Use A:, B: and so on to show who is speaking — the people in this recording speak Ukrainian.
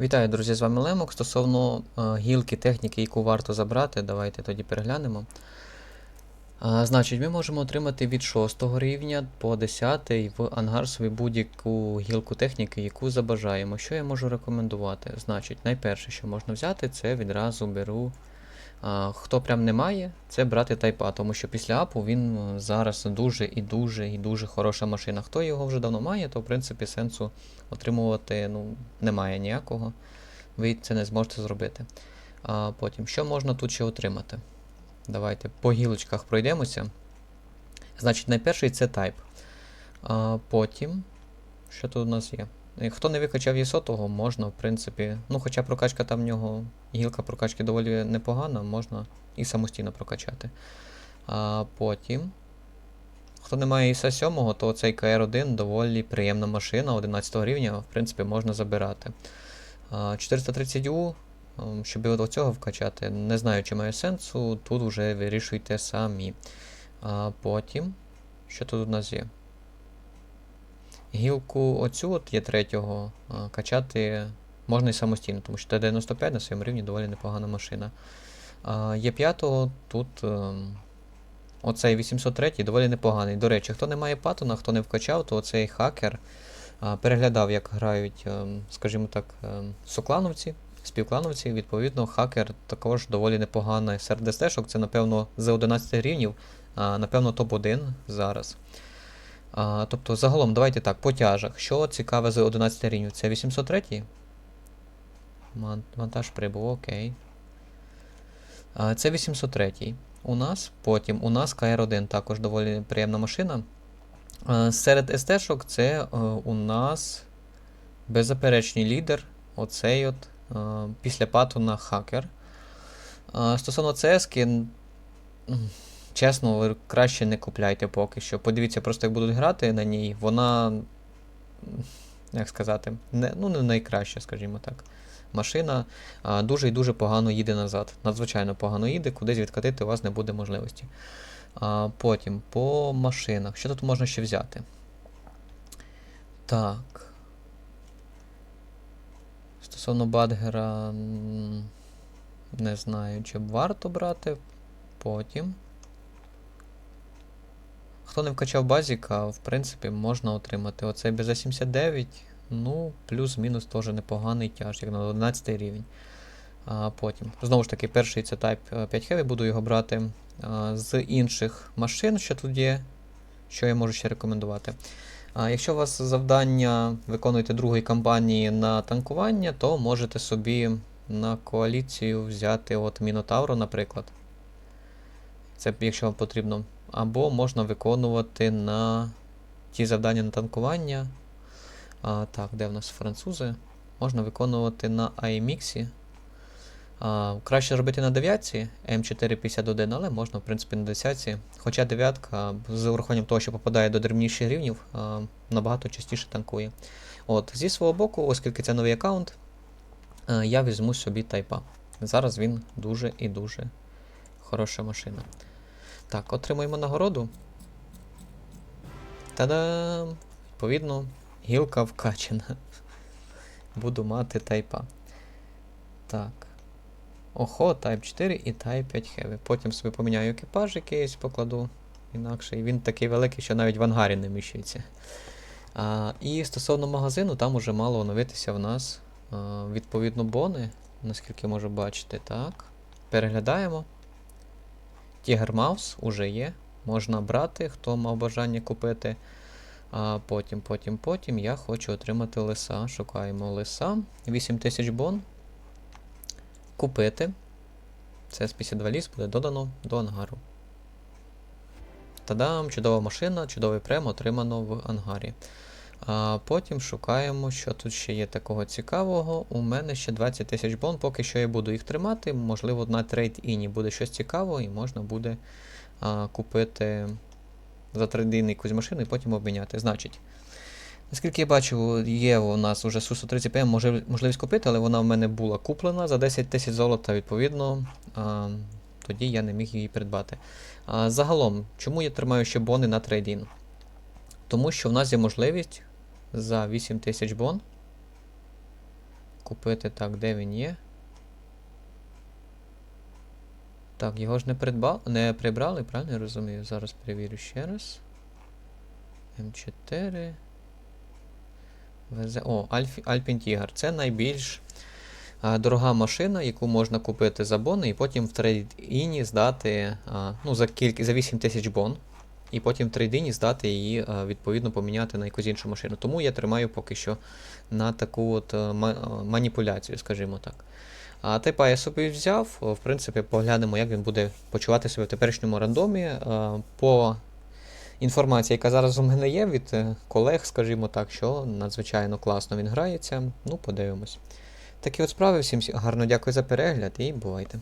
A: Вітаю, друзі, з вами Лемок. Стосовно е, гілки техніки, яку варто забрати, давайте тоді переглянемо. А, значить, ми можемо отримати від 6 рівня по 10 в ангарсові будь-яку гілку техніки, яку забажаємо. Що я можу рекомендувати? Значить, найперше, що можна взяти, це відразу беру. Хто прям не має, це брати тайпа, тому що після апу він е, зараз дуже і дуже і дуже хороша машина. Хто його вже давно має, то в принципі сенсу отримувати ну, немає ніякого. Ви це не зможете зробити. А потім, що можна тут ще отримати? Давайте по гілочках пройдемося. Значить, найперший це тайп. А потім, що тут у нас є? Хто не викачав ЄСО, того можна, в принципі. Ну, хоча прокачка там в нього, гілка прокачки доволі непогана, можна і самостійно прокачати. А потім. Хто не має ІСа 7, то цей КР1 доволі приємна машина 11 рівня, в принципі, можна забирати. 430U, ем, щоб його до цього вкачати, не знаю, чи має сенсу, тут вже вирішуйте самі. А потім, що тут у нас є? Гілку оцю от є третього, качати можна і самостійно, тому що Т-95 на своєму рівні доволі непогана машина. Є п'ятого, тут ем, оцей 803 доволі непоганий. До речі, хто не має патона, хто не вкачав, то оцей хакер переглядав, як грають, ем, скажімо так, ем, соклановці, співклановці. Відповідно, хакер також доволі непоганий. Серед ДСТ-шок це, напевно, з 11 рівнів, напевно, топ-1 зараз. А, тобто, загалом, давайте так, по тяжах. Що цікаве з 11 рівнів? Це 803? Мон- Монтаж прибув, окей. А, це 803. У нас, потім у нас КР1 також доволі приємна машина. Е, Серед СТ-шок це е, у нас беззаперечний лідер. Оцей от е, після патона хакер. Е, Стосовно CS, чесно, ви краще не купляйте поки що. Подивіться просто, як будуть грати на ній. Вона, як сказати, не, ну, не найкраща, скажімо так. Машина а, дуже і дуже погано їде назад. Надзвичайно погано їде, кудись відкатити у вас не буде можливості. А, потім по машинах. Що тут можна ще взяти? Так. Стосовно Бадгера, не знаю, чи б варто брати. Потім. Хто не вкачав базіка, в принципі, можна отримати. Оцей BZ79, ну, плюс-мінус теж непоганий тяж, як на 11 рівень. А потім. Знову ж таки, перший це Type 5 Heavy, буду його брати. А, з інших машин, що тут є, що я можу ще рекомендувати. А, якщо у вас завдання виконуєте другої кампанії на танкування, то можете собі на коаліцію взяти от Мінотавру, наприклад. Це якщо вам потрібно. Або можна виконувати на ті завдання на танкування. А, так, де в нас французи? Можна виконувати на IMX. А, краще робити на 9 М451, але можна, в принципі, на 10. Хоча 9 з урахуванням того, що попадає до дрібніших рівнів, а, набагато частіше танкує. От, Зі свого боку, оскільки це новий аккаунт, я візьму собі тайпа. Зараз він дуже і дуже хороша машина. Так, отримуємо нагороду. Та-дам! Відповідно, гілка вкачена. Буду мати тайпа. Так. Охо, Type 4 і Type 5 Heavy. Потім собі поміняю екіпаж якийсь, покладу інакше. І він такий великий, що навіть в ангарі не вміщується. А, і стосовно магазину, там уже мало оновитися в нас а, відповідно бони, наскільки можу бачити. Так. Переглядаємо. Tiger Mouse уже є. Можна брати, хто мав бажання купити. А потім, потім, потім я хочу отримати лиса. Шукаємо лиса. 8000 бон. Купити. Це з 52 ліс буде додано до ангару. Тадам! Чудова машина, чудовий прем отримано в ангарі. А потім шукаємо, що тут ще є такого цікавого. У мене ще 20 тисяч бон, поки що я буду їх тримати. Можливо, на трейд-іні буде щось цікавого, і можна буде а, купити за трейд-ін якусь машину і потім обміняти. Значить, наскільки я бачу, є у нас уже Су-130 PM може- можливість купити, але вона в мене була куплена за 10 тисяч золота, відповідно. А, тоді я не міг її придбати. А, загалом, чому я тримаю ще бони на трейдін? Тому що в нас є можливість за 8 тисяч бон купити. Так, де він є? Так, його ж не придбав, не прибрали, правильно я розумію? Зараз перевірю ще раз. М4. ВЗ. О, Alpine Tiger. Це найбільш а, дорога машина, яку можна купити за бони і потім в трейдіні здати а, ну, за, кілька, за 8 тисяч бон. І потім в трейдині здати її, відповідно, поміняти на якусь іншу машину. Тому я тримаю поки що на таку от ма- а, маніпуляцію, скажімо так. А типа я собі взяв, в принципі, поглянемо, як він буде почувати себе в теперішньому рандомі. По інформації, яка зараз у мене є від е, колег, скажімо так, що надзвичайно класно він грається. Ну, подивимось. Такі от справи. Всім гарно дякую за перегляд і бувайте.